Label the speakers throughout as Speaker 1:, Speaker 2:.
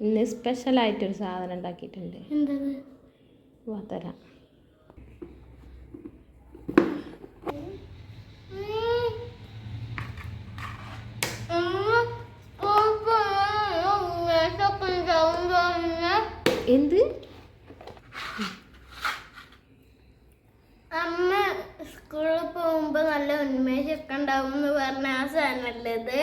Speaker 1: ഇന്ന് സ്പെഷ്യലായിട്ടൊരു സാധനം ഉണ്ടാക്കിയിട്ടുണ്ട്.
Speaker 2: എന്തത്?
Speaker 1: വാ എന്ത്?
Speaker 2: അമ്മ സ്കൂളിൽ പോകുമ്പോ നല്ല ഉന്മേഷമൊക്കെ ഉണ്ടാവും എന്ന് പറഞ്ഞ ആ സാധനല്ലേ ഇത്?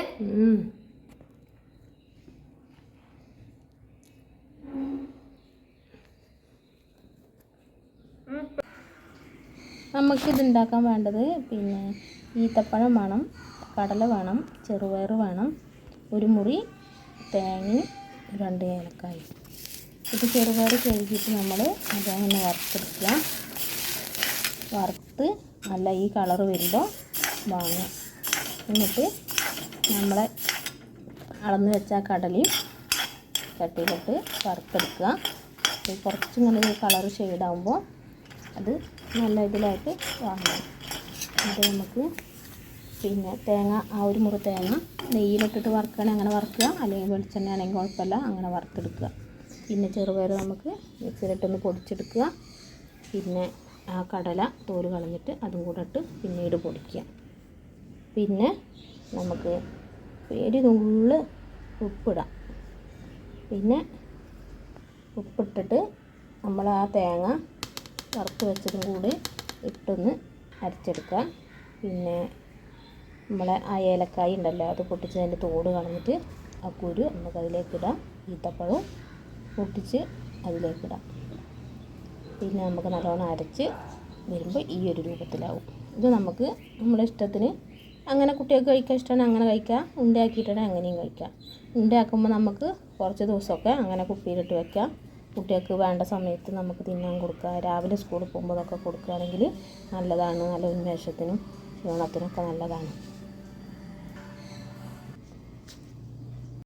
Speaker 1: നമുക്കിത് ഉണ്ടാക്കാൻ വേണ്ടത് പിന്നെ ഈത്തപ്പഴം വേണം കടല വേണം ചെറുപയർ വേണം ഒരു മുറി തേങ്ങയും രണ്ട് ഏലക്കായും. ഇത് ചെറുപയർ കഴുകിയിട്ട് നമ്മൾ അതങ്ങനെ വറുത്തെടുക്കുക. വറുത്ത് നല്ല ഈ കളർ വരുമ്പോൾ വാങ്ങുക. എന്നിട്ട് നമ്മളെ അളന്ന് വെച്ച കടലയും ചട്ടിയിലിട്ട് വറുത്തെടുക്കുക. കുറച്ചിങ്ങനെ കളർ ഷെയ്ഡാകുമ്പോൾ അത് നല്ല ഇതിലായിട്ട് വാങ്ങണം. അത് നമുക്ക് പിന്നെ തേങ്ങ ആ ഒരു മുറി തേങ്ങ നെയ്യിലിട്ടിട്ട് വറുക്കുകയാണെങ്കിൽ അങ്ങനെ വറുക്കുക. അല്ലെങ്കിൽ വെളിച്ചെണ്ണ ആണെങ്കിൽ കുഴപ്പമില്ല അങ്ങനെ വറുത്തെടുക്കുക. പിന്നെ ചെറുപയർ നമുക്ക് മിക്സിയിലിട്ടൊന്ന് പൊടിച്ചെടുക്കുക. പിന്നെ ആ കടല തോൽ കളഞ്ഞിട്ട് അതും കൂടെ ഇട്ട് പിന്നീട് പൊടിക്കുക. പിന്നെ നമുക്ക് ഒരു നുള്ള് ഉപ്പിടാം. പിന്നെ ഉപ്പിട്ടിട്ട് നമ്മൾ ആ തേങ്ങ വറുത്ത് വെച്ചതും കൂടി ഇട്ടൊന്ന് അരച്ചെടുക്കുക പിന്നെ നമ്മളെ ആ ഏലക്കായ ഉണ്ടല്ലോ അത് പൊട്ടിച്ച് പൊട്ടിച്ചതിന്റെ തോട് കളഞ്ഞിട്ട് ആ കുരു നമുക്ക് അതിലേക്കിടാം ഈത്തപ്പഴവും പൊട്ടിച്ച് അതിലേക്കിടാം പിന്നെ നമുക്ക് നല്ലോണം അരച്ച് വരുമ്പോൾ ഈ ഒരു രൂപത്തിലാവും. ഇത് നമുക്ക് നമ്മുടെ ഇഷ്ടത്തിന് അങ്ങനെ കുട്ടികൾക്ക് കഴിക്കാൻ ഇഷ്ടമാണ് അങ്ങനെ കഴിക്കാം. ഉണ്ടാക്കിയിട്ടുണ്ടെങ്കിൽ അങ്ങനെയും കഴിക്കാം. ഉണ്ടാക്കുമ്പോൾ നമുക്ക് കുറച്ച് ദിവസമൊക്കെ അങ്ങനെ കുപ്പിയിലിട്ട് വെക്കാം. കുട്ടികൾക്ക് വേണ്ട സമയത്ത് നമുക്ക് തിന്നാൻ കൊടുക്കുക. രാവിലെ സ്കൂളിൽ പോകുമ്പോഴൊക്കെ കൊടുക്കുകയാണെങ്കിൽ നല്ലതാണ്. നല്ല ഉന്മേഷത്തിനും ക്ഷീണത്തിനൊക്കെ നല്ലതാണ്.